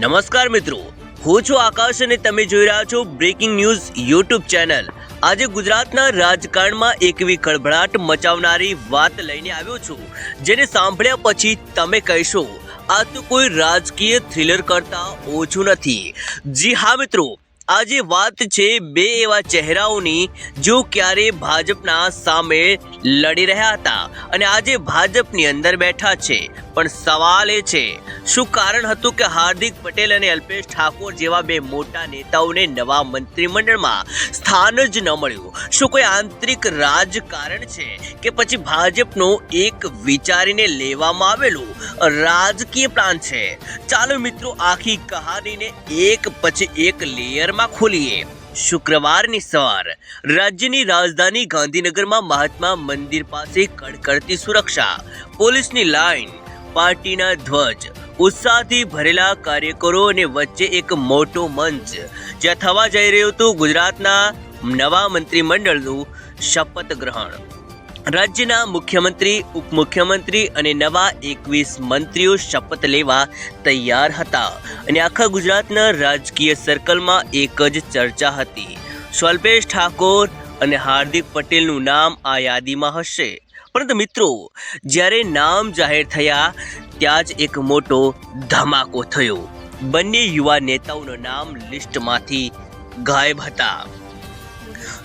નમસ્કાર મિત્રો, હું છું આકાશ અને તમે જોઈ રહ્યા છો બ્રેકિંગ ન્યૂઝ યુટ્યુબ ચેનલ આજે ગુજરાતના રાજકારણમાં એક એવી ખળભળાટ મચાવનારી વાત લઈને આવ્યો છું, જેને સાંભળ્યા પછી તમે કહેશો, આ તો કોઈ રાજકીય થ્રિલર કરતા ઓછું નથી. જી હા મિત્રો આજે વાત છે બે એવા ચહેરાઓની જો ક્યારે ભાજપના સામે લડી રહ્યા હતા. અને આજે ભાજપની અંદર બેઠા છે. પણ સવાલ એ છે, શું કારણ હતું કે હાર્દિક પટેલ અને અલ્પેશ ઠાકોર જેવા બે મોટા નેતાઓને નવા મંત્રીમંડળમાં સ્થાન જ ન મળ્યું? શું કોઈ આંતરિક રાજકારણ છે કે પછી ભાજપનો એક વિચારીને લેવામાં આવેલું રાજકીય પ્લાન છે? ચાલો મિત્રો, આખી કહાનીને એક પછી એક લેયરમાં ખોલીએ. શુક્રવારની સવાર, રાજ્યની રાજધાની ગાંધીનગરમાં મહાત્મા મંદિર પાસે કડકડતી સુરક્ષા, પોલીસની લાઈન, પાર્ટીના ધ્વજ, ઉત્સાહથી ભરેલા કાર્યકરો અને વચ્ચે એક મોટો મંચ, જ્યાં થવા જઈ રહ્યું હતું ગુજરાતના નવા મંત્રીમંડળનું શપથ ગ્રહણ. રાજ્યના મુખ્યમંત્રી, ઉપમુખ્યમંત્રી અને નવા એકવીસ મંત્રીઓ શપથ લેવા તૈયાર હતા અને આખા ગુજરાતના રાજકીય સર્કલમાં એક જ ચર્ચા હતી. સ્વલ્પેશ ઠાકોર અને હાર્દિક પટેલનું નામ આ યાદીમાં હશે. પરંતુ મિત્રો, જ્યારે નામ જાહેર થયા, ત્યાં જ એક મોટો ધમાકો થયો. બંને યુવા નેતાઓનું નામ લિસ્ટમાંથી ગાયબ હતા.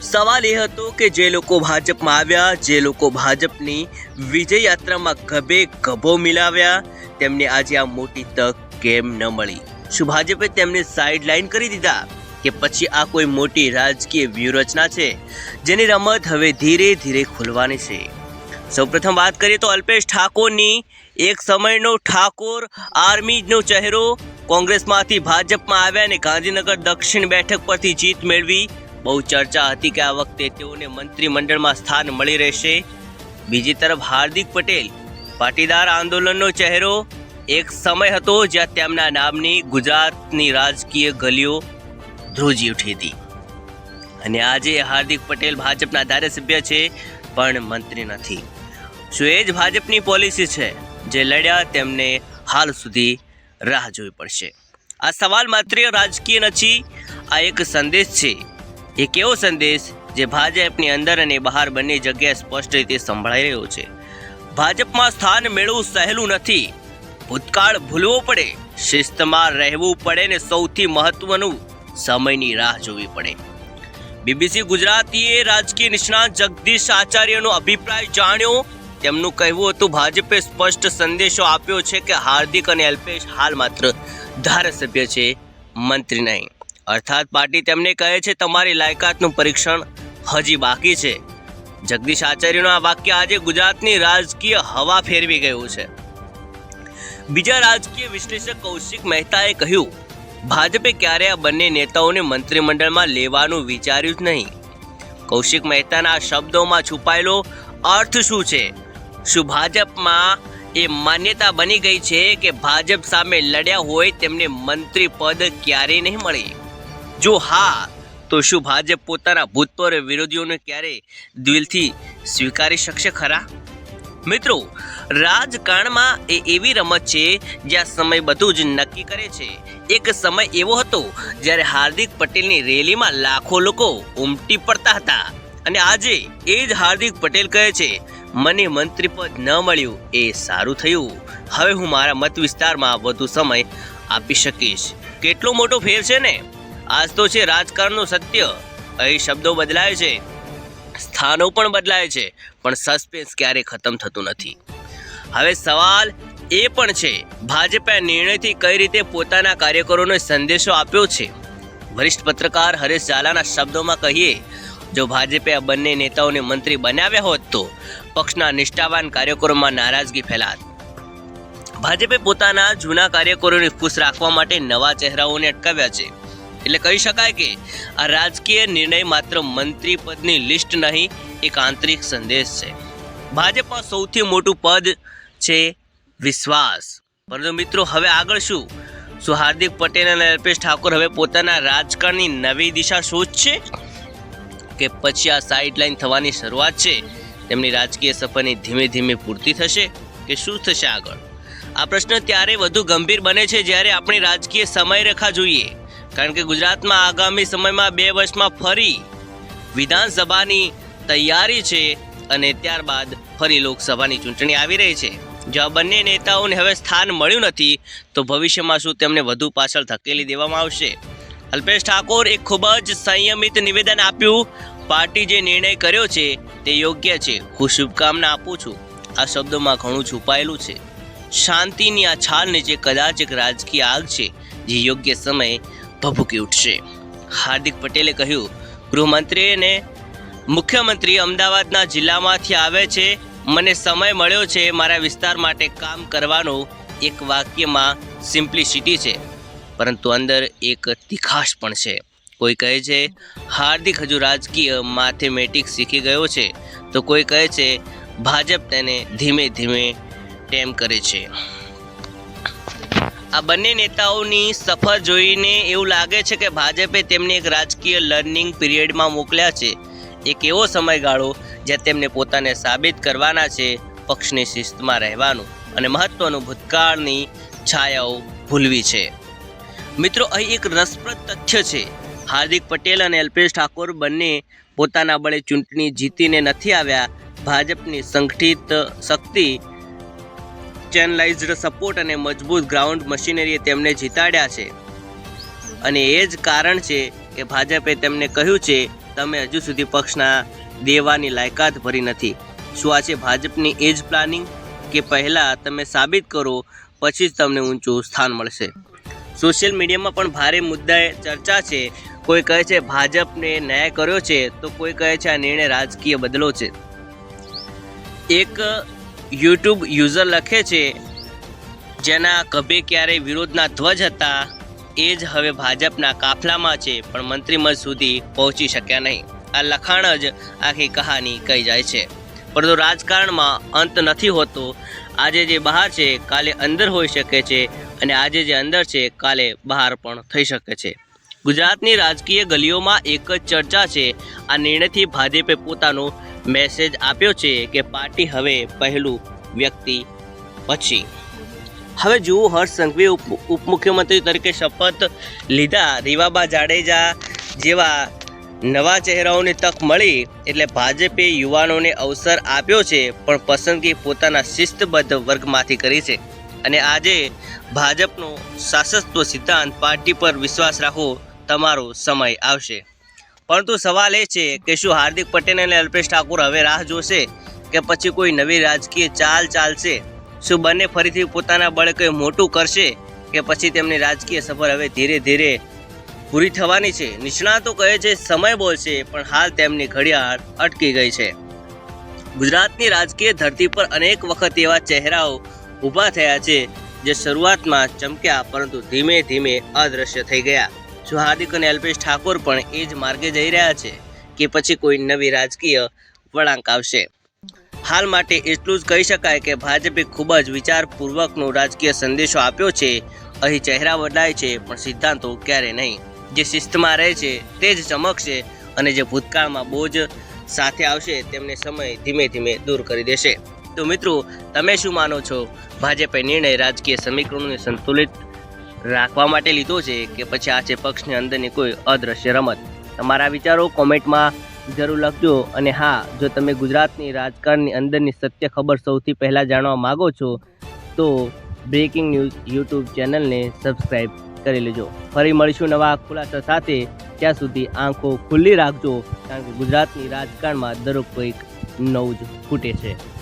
સવાલ એ હતો કે જે લોકો ભાજપમાં આવ્યા, જે લોકો ભાજપની વિજય યાત્રામાં ગભે ગભો મિલાવ્યા, તેમને આજે આ મોટી તક કેમ ન મળી? શું ભાજપે તેમને સાઇડલાઇન કરી દીધા કે પછી આ કોઈ મોટી રાજકીય વ્યૂહરચના છે જેની રમત હવે ધીરે ધીરે ખુલવાની છે? સૌપ્રથમ વાત કરીએ તો અલ્પેશ ઠાકોરની, એક સમયનો ઠાકોર, આર્મીનો ચહેરો, કોંગ્રેસમાંથી ભાજપમાં આવ્યા અને ગાંધીનગર દક્ષિણ બેઠક પરથી જીત મેળવી બહુ ચર્ચા હતી કે આ વખતે તેઓને મંત્રીમંડળમાં સ્થાન મળી રહેશે. બીજી તરફ હાર્દિક પટેલ, પાટીદાર આંદોલનનો ચહેરો એક સમય હતો જ્યાં તેમના નામની ગુજરાતની રાજકીય ગલીઓ ધ્રુજી ઉઠી હતી. અને આજે હાર્દિક પટેલ ભાજપના ધારાસભ્ય છે, પણ મંત્રી નથી. શું એ જ ભાજપની પોલિસી છે, જે લડ્યા તેમને હાલ સુધી રાહ જોવી પડશે. આ સવાલ માત્ર રાજકીય નથી, આ એક સંદેશ છે. એક એવો સંદેશ જે ભાજપની અંદર અને બહાર બંને જગ્યાએ સ્પષ્ટ રીતે સંભળાઈ રહ્યો છે? ભાજપમાં સ્થાન મેળવવું સહેલું નથી. ભૂતકાળ ભૂલવો પડે. શિસ્તમાં રહેવું પડે ને સૌથી મહત્વનું સમયની રાહ જોવી પડે. બીબીસી ગુજરાતીએ રાજકીય નિષ્ણાત જગદીશ આચાર્યનો અભિપ્રાય જાણ્યો. તેમનું કહેવું હતું, ભાજપે સ્પષ્ટ સંદેશો આપ્યો છે કે હાર્દિક અને અલ્પેશ હાલ માત્ર ધારાસભ્ય છે, મંત્રી નહીં. અર્થાત પાર્ટી તેમને કહે છે, તમારી લાયકાતનું પરીક્ષણ હજી બાકી છે. જગદીશ આચાર્યનું આ વાક્ય આજે ગુજરાતની રાજકીય હવા ફેરવી ગયું છે. બીજા રાજકીય વિશ્લેષક કૌશિક મહેતાએ કહ્યું, ભાજપે ક્યારે આ બંને નેતાઓને મંત્રીમંડળમાં લેવાનું વિચાર્યું જ નહીં. કૌશિક મહેતાના શબ્દોમાં છુપાયેલો અર્થ શું છે? શું ભાજપમાં એ માન્યતા બની ગઈ છે કે ભાજપ સામે લડ્યા હોય તેમને મંત્રી પદ ક્યારેય નહીં મળે? જો હા તો શું ભાજપ પોતાના ભૂતપૂર્વ વિરોધીઓને ક્યારે દિલથી સ્વીકારી શકશે ખરા? મિત્રો, રાજકારણમાં એ એવી રમત છે, જ્યાં સમય બધું જ નક્કી કરે છે. એક સમય એવો હતો, જ્યારે હાર્દિક પટેલની રેલીમાં લાખો લોકો ઉમટી પડતા હતા. અને આજે એ જ હાર્દિક પટેલ કહે છે, મને મંત્રીપદ ન મળ્યું, એ સારું થયું. હવે હું મારા મત વિસ્તારમાં વધુ સમય આપી શકીશ. કેટલો મોટો ફેર છે ને? આજ તો છે રાજકારણનું સત્ય. અહીં શબ્દો બદલાય છે, સ્થાનો પણ બદલાય છે, પણ સસ્પેન્સ ક્યારેય ખતમ થતું નથી. હવે સવાલ એ પણ છે, ભાજપે નિર્ણયથી કઈ રીતે પોતાના કાર્યકરોને સંદેશો આપ્યો છે? વરિષ્ઠ પત્રકાર હરેશ ઝાલાના શબ્દોમાં કહીએ, જો ભાજપે આ બંને નેતાઓને મંત્રી બનાવ્યા હોત તો પક્ષના નિષ્ઠાવાન કાર્યકરોમાં નારાજગી ફેલાત. ભાજપે પોતાના જૂના કાર્યકરોને ખુશ રાખવા માટે નવા ચહેરાઓને અટકાવ્યા છે. એટલે કહી શકાય કે આ રાજકીય નિર્ણય માત્ર મંત્રી પદની લિસ્ટ નહીં, એક આંતરિક સંદેશ છે. ભાજપમાં સૌથી મોટું પદ છે વિશ્વાસ. પરંતુ મિત્રો, હવે આગળ શું? શું હાર્દિક પટેલ અને અલ્પેશ ઠાકોર હવે પોતાના રાજકારણની નવી દિશા શોધશે? કે પછી આ સાઇડલાઇન થવાની શરૂઆત છે? તેમની રાજકીય સફરની ધીમે ધીમે પૂર્તિ થશે? કે શું થશે આગળ? આ પ્રશ્ન ત્યારે વધુ ગંભીર બને છે જ્યારે આપણી રાજકીય સમયરેખા જોઈએ. કારણ કે ગુજરાતમાં આગામી સમયમાં બે વર્ષમાં ફરી વિધાનસભાની તૈયારી છે અને ત્યારબાદ ફરી લોકસભાની ચૂંટણી આવી રહી છે. જો આ બંને નેતાઓને હવે સ્થાન મળ્યું નથી, તો ભવિષ્યમાં શું તેમને વધુ પાછળ ધકેલી દેવામાં આવશે? અલ્પેશ ઠાકોર એક ખૂબ જ સંયમિત નિવેદન આપ્યું. પાર્ટી જે નિર્ણય કર્યો છે, તે યોગ્ય છે. હું શુભકામના આપું છું. આ શબ્દોમાં ઘણું છુપાયેલું છે. શાંતિની આ છાલ નીચે કદાચ એક રાજકીય આગ છે, જે યોગ્ય સમયે ભભૂકી ઉઠશે. હાર્દિક પટેલે કહ્યું ગૃહમંત્રીને મુખ્યમંત્રી અમદાવાદના જિલ્લામાંથી આવે છે. મને સમય મળ્યો છે મારા વિસ્તાર માટે કામ કરવાનો. એક વાક્યમાં સિમ્પ્લિસિટી છે, પરંતુ અંદર એક તીખાશ પણ છે. કોઈ કહે છે, હાર્દિક હજુ રાજકીય મેથેમેટિક્સ શીખી ગયો છે. તો કોઈ કહે છે, ભાજપ તેને ધીમે ધીમે ટેમ કરે છે. આ બંને નેતાઓની સફર જોઈને એવું લાગે છે કે ભાજપે તેમને એક રાજકીય લર્નિંગ પિરિયડમાં મોકલ્યા છે. એક એવો સમયગાળો જ્યાં તેમને પોતાને સાબિત કરવાના છે પક્ષની શિસ્તમાં રહેવાનું અને મહત્વનું ભૂતકાળની છાયાઓ ભૂલવી છે. મિત્રો, અહીં એક રસપ્રદ તથ્ય છે. હાર્દિક પટેલ અને અલ્પેશ ઠાકોર બંને પોતાના બળે ચૂંટણી જીતીને નથી આવ્યા. ભાજપની સંગઠિત શક્તિ ચેનલાઇઝડ સપોર્ટ અને મજબૂત ગ્રાઉન્ડ મશીનરીએ તેમને જીતાડ્યા છે. અને એ જ કારણ છે કે ભાજપે તેમને કહ્યું છે, તમે હજુ સુધી પક્ષના દેવાની લાયકાત ભરી નથી. શું આ છે ભાજપની એજ પ્લાનિંગ કે પહેલાં તમે સાબિત કરો, પછી જ તમને ઊંચું સ્થાન મળશે. સોશિયલ મીડિયામાં પણ ભારે મુદ્દાએ ચર્ચા છે. કોઈ કહે છે ભાજપને ન્યાય કર્યો છે, તો કોઈ કહે છે આ નિર્ણય રાજકીય બદલો છે. એક યુટ્યુબ યુઝર લખે છે, જેના કભે ક્યારેય વિરોધના ધ્વજ હતા, એ જ હવે ભાજપના કાફલામાં છે, પણ મંત્રીમંડળ સુધી પહોંચી શક્યા નહીં. આ લખાણ જ આખી કહાની કહી જાય છે. પરંતુ રાજકારણમાં અંત નથી હોતો. આજે જે બહાર છે, કાલે અંદર હોઈ શકે છે અને આજે જે અંદર છે, કાલે બહાર પણ થઈ શકે છે. ગુજરાતની રાજકીય ગલીઓમાં એક જ ચર્ચા છે. આ નિર્ણયથી ભાજપે પોતાનો મેસેજ આપ્યો છે કે પાર્ટી હવે પહેલું વ્યક્તિ પછી. હવે જુઓ હર્ષ સંઘવીએ ઉપ, ઉપમુખ્યમંત્રી તરીકે શપથ લીધા. રીવાબા જાડેજા જેવા નવા ચહેરાઓની તક મળી એટલે ભાજપે યુવાનોને અવસર આપ્યો છે, પણ પસંદગી પોતાના શિસ્તબદ્ધ વર્ગમાંથી કરી છે. અને આજે ભાજપનો શાસકત્વ સિદ્ધાંત પાર્ટી પર વિશ્વાસ રાખવો તમારો સમય આવશે. પરંતુ સવાલ એ છે કે શું હાર્દિક પટેલ અને અલ્પેશ ઠાકોર હવે રાહ જોશે કે પછી કોઈ નવી રાજકીય ચાલ ચાલશે? શું બંને ફરીથી પોતાના બળે કંઈ મોટું કરશે કે પછી તેમની રાજકીય સફર હવે ધીરે ધીરે પૂરી થવાની છે? નિષ્ણાતો કહે છે સમય બોલશે, પણ હાલ તેમની ઘડિયાળ અટકી ગઈ છે. ગુજરાતની રાજકીય ધરતી પર અનેક વખત એવા ચહેરાઓ ઊભા થયા છે જે શરૂઆતમાં ચમક્યા, પરંતુ ધીમે ધીમે અદૃશ્ય થઈ ગયા. શું હાર્દિક અને અલ્પેશ ઠાકોર પણ એ જ માર્ગે જઈ રહ્યા છે કે પછી કોઈ નવી રાજકીય વળાંક આવશે. હાલ માટે એટલું જ કહી શકાય કે ભાજપે ખૂબ જ વિચારપૂર્વકનો રાજકીય સંદેશો આપ્યો છે. અહીં ચહેરા બદલાય છે, પણ સિદ્ધાંતો ક્યારે નહીં. જે શિસ્તમાં રહે છે, તે જ ચમકશે અને જે ભૂતકાળમાં બોજ સાથે આવશે, તેમને સમય ધીમે ધીમે દૂર કરી દેશે. તો મિત્રો, તમે શું માનો છો? ભાજપે નિર્ણય રાજકીય સમીકરણોને સંતુલિત રાખવા માટે લીધો છે કે પછી આ છે પક્ષની અંદરની કોઈ અદ્રશ્ય રમત. તમારા વિચારો કોમેન્ટમાં જરૂર લખજો અને હા, જો તમે ગુજરાતની રાજકારણની અંદરની સત્ય ખબર સૌથી પહેલાં જાણવા માગો છો, તો બ્રેકિંગ ન્યૂઝ યુટ્યુબ ચેનલને સબસ્ક્રાઈબ કરી લેજો. ફરી મળીશું નવા ખુલાસા સાથે. ત્યાં સુધી આંખો ખુલ્લી રાખજો, કારણ કે ગુજરાતની રાજકારણમાં દરેક કોઈક નવું જ ફૂટે છે.